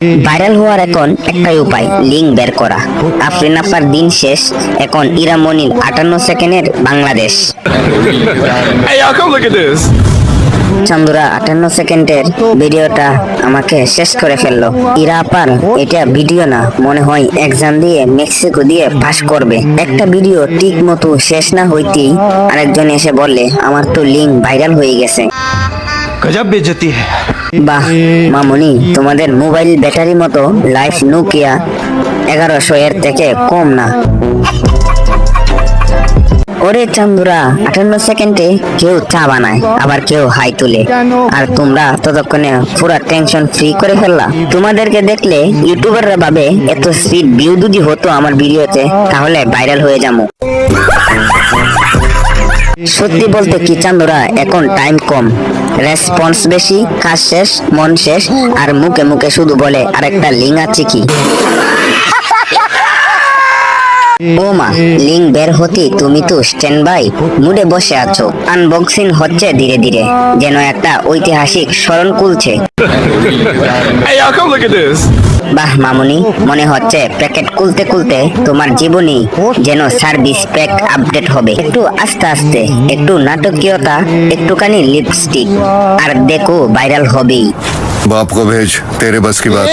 Viral হওয়ার এখন একটাই উপায় লিঙ্ক বের করা। আফরিন আপার দিন শেষ এখন ইরামনির আটান্ন সেকেন্ডের বাংলাদেশ। চন্দুরা আটান্ন সেকেন্ডের ভিডিওটা আমাকে শেষ করে ফেলল। ইরাপার এটা ভিডিও না মনে হয় এক্সাম দিয়ে মেক্সিকো দিয়ে পাস করবে। একটা ভিডিও ঠিক মতো শেষ না হইতেই আরেকজন এসে বললে আমার তো লিঙ্ক ভাইরাল হয়ে গেছে। গজব বেজতি। হ্যাঁ বাহ, মামুনি, তোমাদের মোবাইল ব্যাটারি মতো লাইফ নোকিয়া এগারোশো এর থেকে কম না। ওরে চান্দুরা, আটান্ন সেকেন্ডে কেউ চা বানায়, আবার কেউ হাই তুলে। আর তোমরা ততক্ষণে পুরো টেনশন ফ্রি করে ফেললা। তোমাদেরকে দেখলে ইউটিউবাররা ভাবে এত স্পিড ভিউ যদি হতো আমার ভিডিওতে, তাহলে ভাইরাল হয়ে যাব। সত্যি বলতে কি চান্দুরা, এখন টাইম কম। রেসপন্স বেশি, কাজ শেষ, মন শেষ, আর মুখে মুখে শুধু বলে, আরেকটা লিঙ্ক আছে কি? ও মা লিঙ্ক বের হতে তুমি তো স্ট্যান্ড বাই মুডে বসে আছো। আনবক্সিং হচ্ছে ধীরে ধীরে, যেন একটা ঐতিহাসিক স্মরণ কুলছে। বাহ, মামুনি, মনে হচ্ছে প্যাকেট খুলতে খুলতে তোমার জীবনী যেন সার্ভিস প্যাক আপডেট হবে। একটু আস্তে আস্তে, একটু নাটকীয়তা, একটুখানি লিপস্টিক, আর দেখো ভাইরাল হবেই। বাপ ভেজ তেরে বাস কি বাত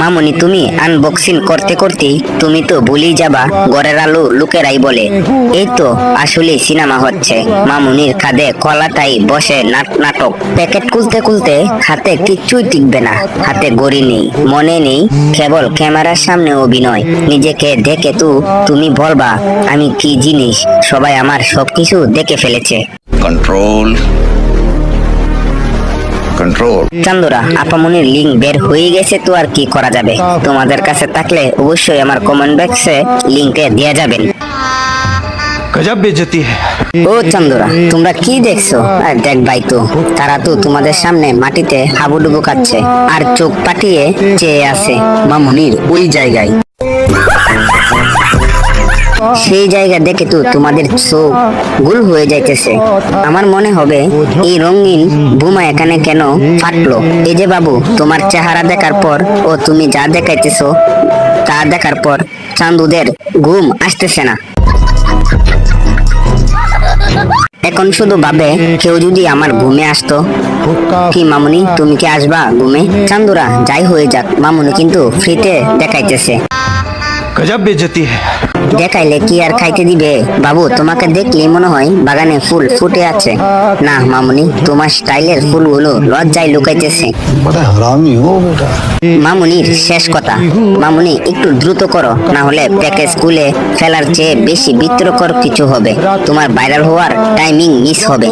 মামুনি তুমি আনবক্সিং করতে করতে তুমি তো ভুলেই যাবা গড়ের আলো লোকেরাই বলে। এই তো আসলে সিনেমা হচ্ছে। মামুনির খাদে কলাটাই বসে নাট নাটক। প্যাকেট খুলতে খুলতে হাতে কিচ্ছুই টিকবে না। হাতে গড়ি নেই মনে নেই কেবল ক্যামেরার সামনে অভিনয়। নিজেকে দেখে তো তুমি বলবা আমি কি জিনিস? সবাই আমার সবকিছু দেখে ফেলেছে। Control control. চান্দুরা আপামনির লিঙ্ক বের হয়ে গেছে তো আর কি করা যাবে? তোমাদের কাছে থাকলে অবশ্যই আমার কমেন্ট বক্সে লিঙ্কে দেয়া যাবেন। গজব বেজতি ও চন্দরা তোমরা কি দেখছ? দেখ ভাই তো তারা তো তোমাদের সামনে মাটিতে হাবুডুবু খাচ্ছে আর চোখ পাটিয়ে চেয়ে আছে মামুনির ওই জায়গায়। সেই জায়গা দেখে তো তোমাদের চোখ গুল হয়ে যাইতেছে। আমার মনে হবে এই রঙিন বোমা এখানে কেন ফাটলো? এই যে বাবু, তোমার চেহারা দেখার পর ও তুমি যা দেখাইতেছো, তা দেখার পর চান্দুদের ঘুম আসতেছে না। এখন শুধু ভাবে, কেউ যদি আমার ঘুমে আসতো, কি মামুনি, তুমি কি আসবা ঘুমে? চান্দুরা যাই হয়ে যাক, মামুনি কিন্তু ফ্রিতে দেখাইতেছে। গজব বেজতি দেখাইলে কি আর খাইতে দিবে? বাবু তোমাকে দেখলে মনে হয় বাগানে ফুল ফুটে আছে। না মামুনি তোমার স্টাইলের ফুলগুলো লজ্জায় লুকাইতেছে। মামুনি শেষ কথা। মামুনি একটু দ্রুত করো না হলে প্যাকে স্কুলে ফেলার চেয়ে বেশি বিত্রকর কিছু হবে। তোমার ভাইরাল হওয়ার টাইমিং মিস হবে।